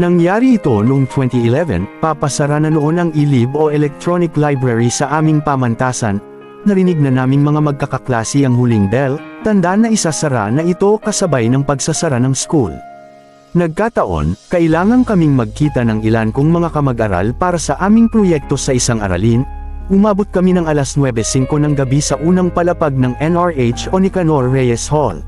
Nangyari ito noong 2011, papasara na noon ang e-lib o electronic library sa aming pamantasan. Narinig na naming mga magkakaklase ang huling bell, tanda na isasara na ito kasabay ng pagsasara ng school. Nagkataon, kailangan kaming magkita ng ilan kong mga kamag-aral para sa aming proyekto sa isang aralin, umabot kami ng alas 9.05 ng gabi sa unang palapag ng NRH o Nicanor Reyes Hall.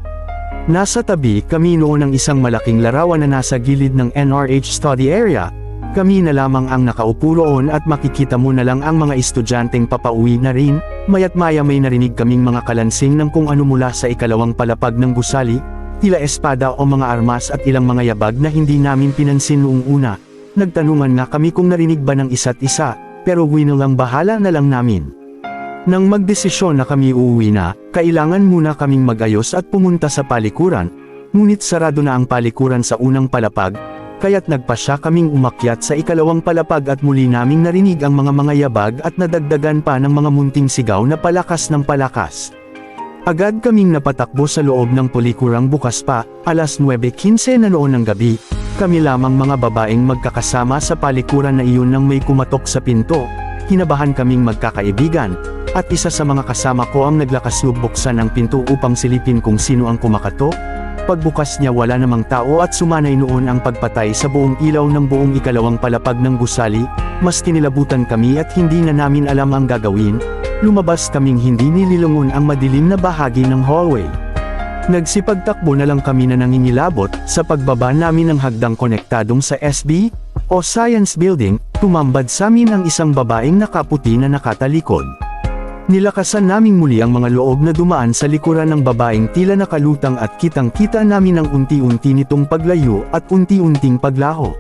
Nasa tabi kami noon ng isang malaking larawan na nasa gilid ng NRH study area. Kami na lamang ang nakaupo roon at makikita mo na lang ang mga estudyanteng papauwi na rin, maya't maya may narinig kaming mga kalansing ng kung ano mula sa ikalawang palapag ng gusali, tila espada o mga armas at ilang mga yabag na hindi namin pinansin noong una. Nagtanungan nga kami kung narinig ba ng isa't isa, pero winilang bahala na lang namin. Nang magdesisyon na kami uuwi na, kailangan muna kaming magayos at pumunta sa palikuran, ngunit sarado na ang palikuran sa unang palapag, kaya't nagpasya kaming umakyat sa ikalawang palapag at muli naming narinig ang mga mga yabag at nadagdagan pa ng mga munting sigaw na palakas ng palakas. Agad kaming napatakbo sa loob ng polikurang bukas pa, alas 9.15 na noon ng gabi, kami lamang mga babaeng magkakasama sa palikuran na iyon nang may kumatok sa pinto, kinabahan kaming magkakaibigan, at isa sa mga kasama ko ang naglakas loob buksan ang pinto upang silipin kung sino ang kumakatok. Pagbukas niya wala namang tao at sumanay noon ang pagpatay sa buong ilaw ng buong ikalawang palapag ng gusali, mas kinilabutan kami at hindi na namin alam ang gagawin, lumabas kaming hindi nililungon ang madilim na bahagi ng hallway. Nagsipagtakbo na lang kami na nangingilabot, sa pagbaba namin ng hagdang konektadong sa SB, o Science Building, tumambad sa amin ang isang babaeng nakaputi na nakatalikod. Nilakasan naming muli ang mga loob na dumaan sa likuran ng babaeng tila nakalutang at kitang-kita namin ang unti-unti nitong paglayo at unti-unting paglaho.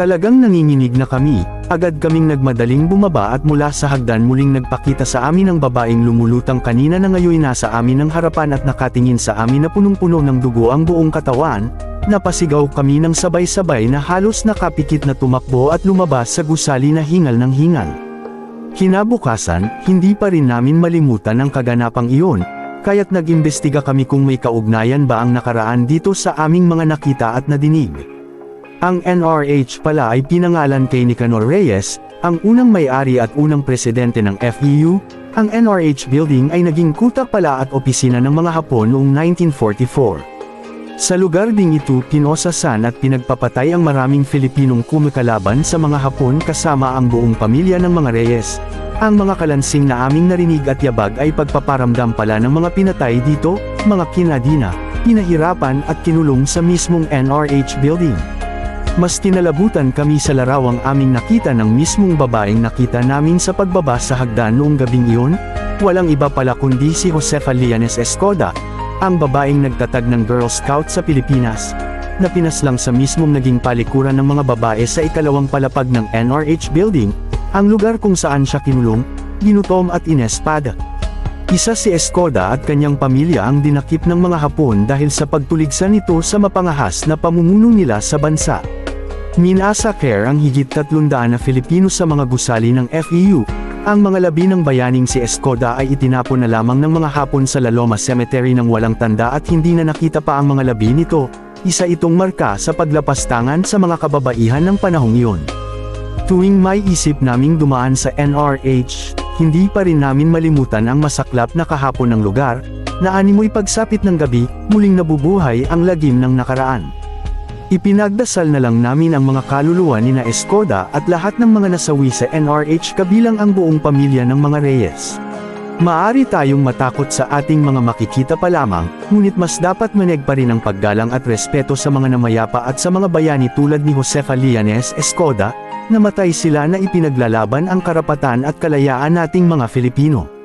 Talagang nanginginig na kami, agad kaming nagmadaling bumaba at mula sa hagdan muling nagpakita sa amin ang babaeng lumulutang kanina na ngayon nasa amin ng harapan at nakatingin sa amin na punong-puno ng dugo ang buong katawan, napasigaw kami ng sabay-sabay na halos nakapikit na tumakbo at lumabas sa gusali na hingal ng hingal. Kinabukasan, hindi pa rin namin malimutan ang kaganapang iyon, kaya't nag-imbestiga kami kung may kaugnayan ba ang nakaraan dito sa aming mga nakita at nadinig. Ang NRH pala ay pinangalan kay Nicanor Reyes, ang unang may-ari at unang presidente ng FEU, ang NRH building ay naging kuta pala at opisina ng mga Hapon noong 1944. Sa lugar ding ito pinosasan at pinagpapatay ang maraming Filipinong kumikalaban sa mga Hapon kasama ang buong pamilya ng mga Reyes. Ang mga kalansing na aming narinig at yabag ay pagpaparamdam pala ng mga pinatay dito, mga kinadina, pinahirapan at kinulong sa mismong NRH building. Mas tinalabutan kami sa larawang aming nakita ng mismong babaeng nakita namin sa pagbaba sa hagdan noong gabing iyon, walang iba pala kundi si Josefa Lianes Escoda, ang babaeng nagtatag ng Girl Scout sa Pilipinas, na pinaslang sa mismong naging palikuran ng mga babae sa ikalawang palapag ng NRH building, ang lugar kung saan siya kinulong, ginutom at inespada. Isa si Escoda at kanyang pamilya ang dinakip ng mga Hapon dahil sa pagtuligsa nito sa mapangahas na pamumuno nila sa bansa. Minasakere ang higit 300 na Filipino sa mga gusali ng FEU. Ang mga labi ng bayaning si Escoda ay itinapon na lamang ng mga Hapon sa La Loma Cemetery ng walang tanda at hindi na nakita pa ang mga labi nito. Isa itong marka sa paglapastangan sa mga kababaihan ng panahong iyon. Tuwing may isip naming dumaan sa NRH, hindi pa rin namin malimutan ang masaklap na kahapon ng lugar, na animoy pagsapit ng gabi, muling nabubuhay ang lagim ng nakaraan. Ipinagdasal na lang namin ang mga kaluluwa ni na Escoda at lahat ng mga nasawi sa NRH kabilang ang buong pamilya ng mga Reyes. Maari tayong matakot sa ating mga makikita pa lamang, ngunit mas dapat maneg pa rin ang paggalang at respeto sa mga namayapa at sa mga bayani tulad ni Josefa Lianes Escoda, namatay sila na ipinaglalaban ang karapatan at kalayaan nating mga Filipino.